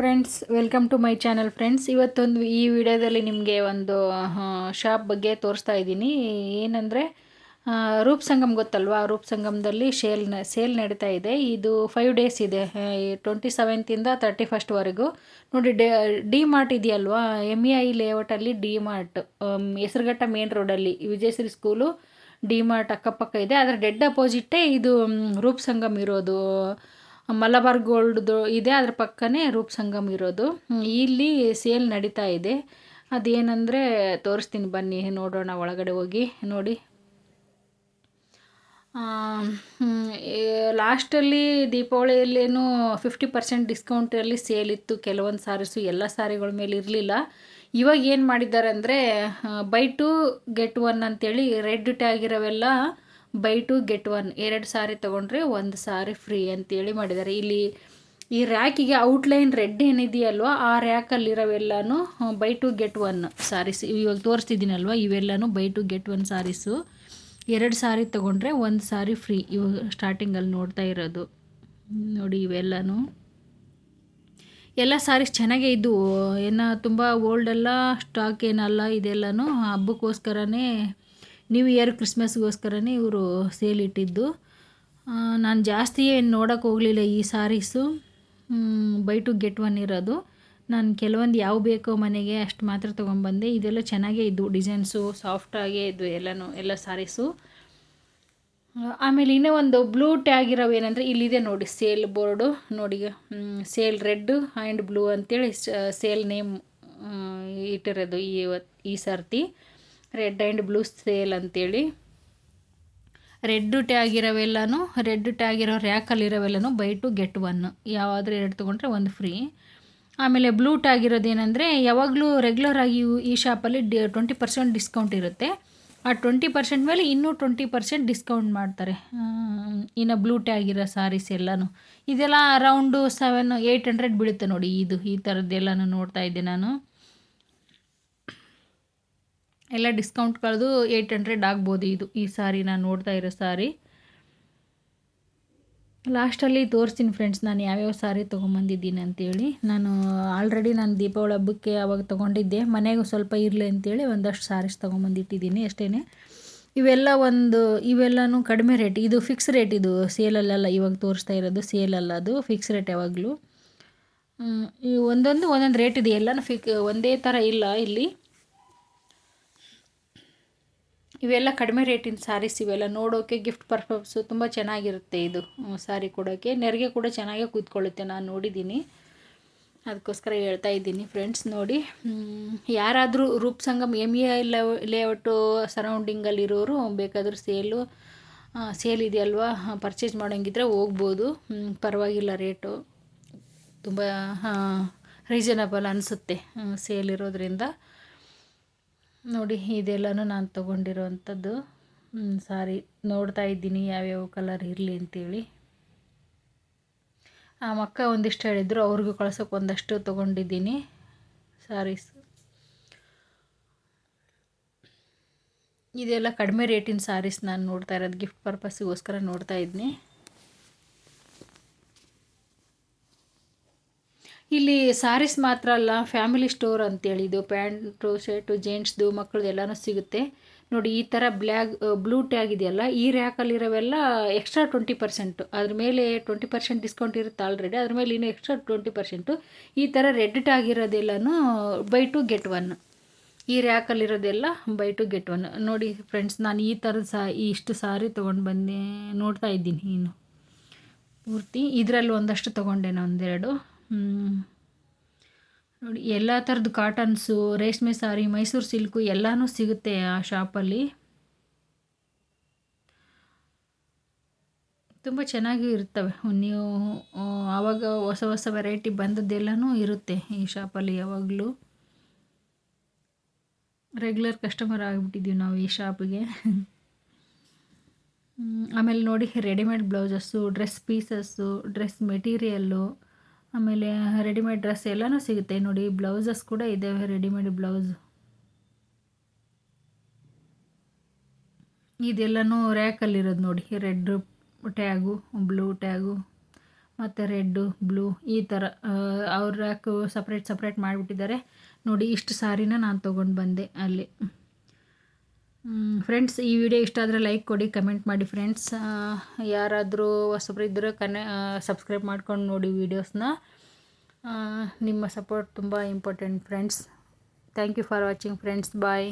Friends welcome to my channel friends ಇವತ್ತೊಂದು ಈ ವಿಡಿಯೋದಲ್ಲಿ ನಿಮಗೆ ಒಂದು ಶಾಪ್ ಬಗ್ಗೆ ತೋರಿಸ್ತಾ ಇದ್ದೀನಿ. ಏನಂದರೆ ರೂಪ್ ಸಂಗಮ್ ಗೊತ್ತಲ್ವಾ? ರೂಪ್ ಸಂಗಮದಲ್ಲಿ ಶೇಲ್ ಸೇಲ್ ನಡೀತಾ ಇದೆ. ಇದು ಫೈವ್ ಡೇಸ್ ಇದೆ. ಟ್ವೆಂಟಿ ಸೆವೆಂತಿಂದ ತರ್ಟಿ ಫಸ್ಟ್ವರೆಗೂ ನೋಡಿ, ಡೆ ಮಾರ್ಟ್ ಇದೆಯಲ್ವಾ? ಎಂ ಇ ಐ ಲೇಔಟಲ್ಲಿ ಡಿ ಮಾರ್ಟ್ ಹೆಸರುಘಟ್ಟ ಮೇನ್ ರೋಡಲ್ಲಿ ವಿಜಯಶ್ರೀ ಸ್ಕೂಲು ಡಿ ಮಾರ್ಟ್ ಅಕ್ಕಪಕ್ಕ ಇದೆ. ಅದರ ಡೆಡ್ ಅಪೋಸಿಟ್ಟೇ ಇದು ರೂಪ್ ಸಂಗಮ್ ಇರೋದು. ಮಲಬಾರ್ ಗೋಲ್ಡ್ದು ಇದೆ, ಅದ್ರ ಪಕ್ಕನೇ ರೂಪ್ ಸಂಗಮ್ ಇರೋದು. ಇಲ್ಲಿ ಸೇಲ್ ನಡೀತಾ ಇದೆ. ಅದೇನಂದರೆ, ತೋರಿಸ್ತೀನಿ ಬನ್ನಿ, ನೋಡೋಣ ಒಳಗಡೆ ಹೋಗಿ, ನೋಡಿ. ಲಾಸ್ಟಲ್ಲಿ ದೀಪಾವಳಿಯಲ್ಲೇನು ಫಿಫ್ಟಿ ಪರ್ಸೆಂಟ್ ಡಿಸ್ಕೌಂಟಲ್ಲಿ ಸೇಲ್ ಇತ್ತು. ಕೆಲವೊಂದು ಸಾರೀಸು ಎಲ್ಲ ಸಾರಿಗಳ ಮೇಲೆ ಇರಲಿಲ್ಲ. ಇವಾಗ ಏನು ಮಾಡಿದ್ದಾರೆ ಅಂದರೆ ಬೈ ಟು ಗೆಟ್ ಒನ್ ಅಂತೇಳಿ ರೆಡ್ ಟ್ಯಾಗ್ ಇರೋವೆಲ್ಲ ಬೈ ಟು ಗೆಟ್ ಒನ್ ಎರಡು ಸಾರಿ ತೊಗೊಂಡ್ರೆ ಒಂದು ಸಾರಿ ಫ್ರೀ ಅಂತೇಳಿ ಮಾಡಿದ್ದಾರೆ. ಇಲ್ಲಿ ಈ ರ್ಯಾಕಿಗೆ ಔಟ್ಲೈನ್ ರೆಡ್ ಏನಿದೆಯಲ್ವ, ಆ ರ್ಯಾಕಲ್ಲಿರೋವೆಲ್ಲನೂ buy two get one sarees. ಇವಾಗ ತೋರಿಸ್ತಿದ್ದೀನಲ್ವ, ಇವೆಲ್ಲನೂ buy two get one sarees. ಎರಡು ಸಾರಿ ತೊಗೊಂಡ್ರೆ ಒಂದು ಸಾರಿ ಫ್ರೀ ಇವಾಗ ಸ್ಟಾರ್ಟಿಂಗಲ್ಲಿ ನೋಡ್ತಾ ಇರೋದು. ನೋಡಿ ಇವೆಲ್ಲನೂ. ಎಲ್ಲ ಸಾರೀಸ್ ಚೆನ್ನಾಗೇ ಇದ್ದವು ಏನು ತುಂಬ ಓಲ್ಡೆಲ್ಲ ಸ್ಟಾಕ್ ಏನಲ್ಲ, ಇದೆಲ್ಲನೂ ಹಬ್ಬಕ್ಕೋಸ್ಕರನೇ ನ್ಯೂ ಇಯರ್ ಕ್ರಿಸ್ಮಸ್ಗೋಸ್ಕರನೇ ಇವರು ಸೇಲ್ ಇಟ್ಟಿದ್ದು. ನಾನು ಜಾಸ್ತಿ ಏನು ನೋಡೋಕೆ ಹೋಗಲಿಲ್ಲ ಈ sarees buy two get one ಇರೋದು. ನಾನು ಕೆಲವೊಂದು ಯಾವ ಬೇಕೋ ಮನೆಗೆ ಅಷ್ಟು ಮಾತ್ರ ತೊಗೊಂಬಂದೆ ಇದೆಲ್ಲ ಚೆನ್ನಾಗೇ ಇದ್ದವು ಡಿಸೈನ್ಸು ಸಾಫ್ಟಾಗೇ ಇದ್ವು ಎಲ್ಲನೂ, ಎಲ್ಲ ಸಾರೀಸು ಆಮೇಲೆ ಇನ್ನೂ ಒಂದು ಬ್ಲೂ ಟ್ಯಾಗ್ ಇರೋವು ಏನಂದರೆ ಇಲ್ಲಿದೆ ನೋಡಿ ಸೇಲ್ ಬೋರ್ಡು ನೋಡಿ ಸೇಲ್ ರೆಡ್ ಆ್ಯಂಡ್ ಬ್ಲೂ ಅಂತೇಳಿ ಸೇಲ್ ನೇಮ್ ಇಟ್ಟಿರೋದು ಈ ಈ ಸರ್ತಿ. ರೆಡ್ ಆ್ಯಂಡ್ ಬ್ಲೂ ಸೇಲ್ ಅಂತೇಳಿ. ರೆಡ್ ಟ್ಯಾಗ್ ಇರೋವೆಲ್ಲನೂ ರೆಡ್ ಟ್ಯಾಗ್ ಇರೋ ರ್ಯಾಕಲ್ಲಿರೋವೆಲ್ಲನೂ ಬೈ ಟು ಗೆಟ್ ಒನ್. ಯಾವಾದರೂ ಎರಡು ತೊಗೊಂಡ್ರೆ ಒಂದು ಫ್ರೀ. ಆಮೇಲೆ ಬ್ಲೂ ಟ್ಯಾಗ್ ಇರೋದೇನೆಂದರೆ ಯಾವಾಗಲೂ ರೆಗ್ಯುಲರಾಗಿ ಈ ಶಾಪಲ್ಲಿ ಡಿ ಟ್ವೆಂಟಿ ಪರ್ಸೆಂಟ್ ಡಿಸ್ಕೌಂಟ್ ಇರುತ್ತೆ. ಆ ಟ್ವೆಂಟಿ ಪರ್ಸೆಂಟ್ ಮೇಲೆ ಇನ್ನೂ ಟ್ವೆಂಟಿ ಪರ್ಸೆಂಟ್ ಡಿಸ್ಕೌಂಟ್ ಮಾಡ್ತಾರೆ. ಇನ್ನು ಬ್ಲೂ ಟ್ಯಾಗ್ ಇರೋ ಸಾರೀಸ್ ಎಲ್ಲನೂ. ಇದೆಲ್ಲ ಅರೌಂಡು ಸೆವೆನ್ ಏಯ್ಟ್ ಹಂಡ್ರೆಡ್ ಬೀಳುತ್ತೆ ನೋಡಿ, ಇದು, ಈ ಥರದ್ದೆಲ್ಲನೂ ನೋಡ್ತಾ ಇದ್ದೆ ನಾನು. ಎಲ್ಲ ಡಿಸ್ಕೌಂಟ್ ಕಳೆದು ಏಯ್ಟ್ ಹಂಡ್ರೆಡ್ ಆಗ್ಬೋದು ಇದು, ಈ ಸಾರಿ ನಾನು ನೋಡ್ತಾ ಇರೋ ಸಾರಿ. ಲಾಸ್ಟಲ್ಲಿ ತೋರಿಸ್ತೀನಿ ಫ್ರೆಂಡ್ಸ್ ನಾನು ಯಾವ್ಯಾವ ಸಾರಿ ತೊಗೊಂಬಂದಿದ್ದೀನಿ ಅಂತೇಳಿ. ನಾನು ಆಲ್ರೆಡಿ ನಾನು ದೀಪಾವಳಿ ಹಬ್ಬಕ್ಕೆ ಅವಾಗ ತೊಗೊಂಡಿದ್ದೆ. ಮನೆಗೂ ಸ್ವಲ್ಪ ಇರಲಿ ಅಂತೇಳಿ ಒಂದಷ್ಟು ಸಾರೀಸ್ ತೊಗೊಂಬಂದಿಟ್ಟಿದ್ದೀನಿ ಅಷ್ಟೇ ಇವೆಲ್ಲ ಒಂದು, ಇವೆಲ್ಲನೂ ಕಡಿಮೆ ರೇಟ್ ಇದು ಫಿಕ್ಸ್ ರೇಟ್ ಇದು ಸೇಲಲ್ಲೆಲ್ಲ ಇವಾಗ ತೋರಿಸ್ತಾ ಇರೋದು ಸೇಲಲ್ಲ ಅದು ಫಿಕ್ಸ್ ರೇಟ್ ಯಾವಾಗಲೂ. ಈ ಒಂದೊಂದು ಒಂದೊಂದು ರೇಟ್ ಇದೆ, ಎಲ್ಲನೂ ಫಿಕ್ ಒಂದೇ ಥರ ಇಲ್ಲ ಇಲ್ಲಿ. ಇವೆಲ್ಲ ಕಡಿಮೆ ರೇಟಿನ ಸ್ಯಾರೀಸ್ ಇವೆಲ್ಲ ನೋಡೋಕೆ ಗಿಫ್ಟ್ ಪರ್ಪಸ್ಸು ತುಂಬ ಚೆನ್ನಾಗಿರುತ್ತೆ ಇದು ಸ್ಯಾರಿ ಕೊಡೋಕ್ಕೆ ನೆರಿಗೆ ಕೂಡ ಚೆನ್ನಾಗೇ ಕೂತ್ಕೊಳ್ಳುತ್ತೆ, ನಾನು ನೋಡಿದ್ದೀನಿ. ಅದಕ್ಕೋಸ್ಕರ ಹೇಳ್ತಾ ಇದ್ದೀನಿ ಫ್ರೆಂಡ್ಸ್ ನೋಡಿ. ಯಾರಾದರೂ Roop Sangam M E I layout ಸರೌಂಡಿಂಗಲ್ಲಿರೋರು ಬೇಕಾದರೂ ಸೇಲು ಸೇಲ್ ಇದೆಯಲ್ವಾ ಪರ್ಚೇಸ್ ಮಾಡೋಂಗಿದ್ರೆ ಹೋಗ್ಬೋದು. ಪರವಾಗಿಲ್ಲ ರೇಟು. ತುಂಬ ರೀಸನಬಲ್ ಅನಿಸುತ್ತೆ ಸೇಲ್ ಇರೋದ್ರಿಂದ. ನೋಡಿ, ಇದೆಲ್ಲನೂ ನಾನು ತೊಗೊಂಡಿರೋವಂಥದ್ದು ಸಾರಿ. ನೋಡ್ತಾ ಇದ್ದೀನಿ ಯಾವ್ಯಾವ ಕಲರ್ ಇರಲಿ ಅಂತೇಳಿ. ಆ ಮಕ್ಕ ಒಂದಿಷ್ಟು ಹೇಳಿದ್ರು, ಅವ್ರಿಗೂ ಕಳ್ಸೋಕೆ ಒಂದಷ್ಟು ತೊಗೊಂಡಿದ್ದೀನಿ. ಸಾರೀಸ್ ಇದೆಲ್ಲ ಕಡಿಮೆ ರೇಟಿನ ಸಾರೀಸ್ ನಾನು ನೋಡ್ತಾ ಇರೋದು, ಗಿಫ್ಟ್ ಪರ್ಪಸ್ಸಿಗೋಸ್ಕರ ನೋಡ್ತಾ ಇದ್ದೀನಿ ಇಲ್ಲಿ ಸಾರೀಸ್ ಮಾತ್ರ ಅಲ್ಲ ಫ್ಯಾಮಿಲಿ ಸ್ಟೋರ್ ಅಂತೇಳಿ ಇದು ಪ್ಯಾಂಟು ಶರ್ಟು ಜೆಂಟ್ಸ್ದು ಮಕ್ಕಳದ್ದು ಎಲ್ಲನೂ ಸಿಗುತ್ತೆ. ನೋಡಿ, ಈ ಥರ ಬ್ಲ್ಯಾಗ್ ಬ್ಲೂ ಟ್ಯಾಗ್ ಇದೆಯಲ್ಲ, ಈ ರ್ಯಾಕಲ್ಲಿರೋವೆಲ್ಲ ಎಕ್ಸ್ಟ್ರಾ ಟ್ವೆಂಟಿ ಪರ್ಸೆಂಟು ಅದ್ರ ಮೇಲೆ ಟ್ವೆಂಟಿ ಪರ್ಸೆಂಟ್ ಡಿಸ್ಕೌಂಟ್ ಇರುತ್ತೆ ಆಲ್ರೆಡಿ ಅದ್ರ ಮೇಲೆ ಇನ್ನೂ ಎಕ್ಸ್ಟ್ರಾ ಟ್ವೆಂಟಿ ಪರ್ಸೆಂಟು ಈ ಥರ ರೆಡ್ ಟ್ಯಾಗ್ ಇರೋದೆಲ್ಲನೂ ಬೈ ಟು ಗೆಟ್ ಒನ್ ಈ ರ್ಯಾಕಲ್ಲಿರೋದೆಲ್ಲ ಬೈ ಟು ಗೆಟ್ ಒನ್ ನೋಡಿ ಫ್ರೆಂಡ್ಸ್ ನಾನು ಈ ಥರದ ಸಾ ಇಷ್ಟು ಸಾರಿ ತೊಗೊಂಡು ಬಂದೆ, ನೋಡ್ತಾ ಇದ್ದೀನಿ ಇನ್ನು. ಪೂರ್ತಿ ಇದರಲ್ಲಿ ಒಂದಷ್ಟು ತೊಗೊಂಡೆ ಒಂದೆರಡು. ನೋಡಿ, ಎಲ್ಲ ಥರದ್ದು ಕಾಟನ್ಸು ರೇಷ್ಮೆ ಸಾರಿ, ಮೈಸೂರು ಸಿಲ್ಕು ಎಲ್ಲನೂ ಸಿಗುತ್ತೆ ಆ ಶಾಪಲ್ಲಿ ತುಂಬ ಚೆನ್ನಾಗಿ ಇರ್ತವೆ. ನೀವು ಆವಾಗ ಹೊಸ ಹೊಸ ವೆರೈಟಿ ಬಂದದ್ದೆಲ್ಲನೂ ಇರುತ್ತೆ ಈ ಶಾಪಲ್ಲಿ ಯಾವಾಗಲೂ. ರೆಗ್ಯುಲರ್ ಕಸ್ಟಮರ್ ಆಗಿಬಿಟ್ಟಿದ್ದೀವಿ ನಾವು ಈ ಶಾಪಿಗೆ ಆಮೇಲೆ ನೋಡಿ readymade blouses dress pieces dress material ಆಮೇಲೆ ರೆಡಿಮೇಡ್ ಡ್ರೆಸ್ ಎಲ್ಲನೂ ಸಿಗುತ್ತೆ. ನೋಡಿ, ಬ್ಲೌಸಸ್ ಕೂಡ ಇದ್ದಾವೆ ರೆಡಿಮೇಡ್ ಬ್ಲೌಸ್. ಇದೆಲ್ಲನೂ ರ್ಯಾಕಲ್ಲಿರೋದು ನೋಡಿ. ರೆಡ್ ಟ್ಯಾಗು ಬ್ಲೂ ಟ್ಯಾಗು ಮತ್ತು ರೆಡ್ಡು ಬ್ಲೂ ಈ ಥರ ಅವ್ರ ರ್ಯಾಕು ಸಪ್ರೇಟ್ ಸಪ್ರೇಟ್ ಮಾಡಿಬಿಟ್ಟಿದ್ದಾರೆ. ನೋಡಿ, ಇಷ್ಟು ಸಾರಿನ ನಾನು ತೊಗೊಂಡು ಬಂದೆ ಅಲ್ಲಿ. ಫ್ರೆಂಡ್ಸ್ ಈ ವಿಡಿಯೋ ಇಷ್ಟ ಆದರೆ ಲೈಕ್ ಕೊಡಿ ಕಮೆಂಟ್ ಮಾಡಿ ಫ್ರೆಂಡ್ಸ್ ಯಾರಾದರೂ ಹೊಸಬ್ರು ಇದ್ದರೆ ಕನೆ ಸಬ್ಸ್ಕ್ರೈಬ್ ಮಾಡ್ಕೊಂಡು ನೋಡಿ ವೀಡಿಯೋಸ್ನ ನಿಮ್ಮ ಸಪೋರ್ಟ್ ತುಂಬ important friends thank you for watching friends bye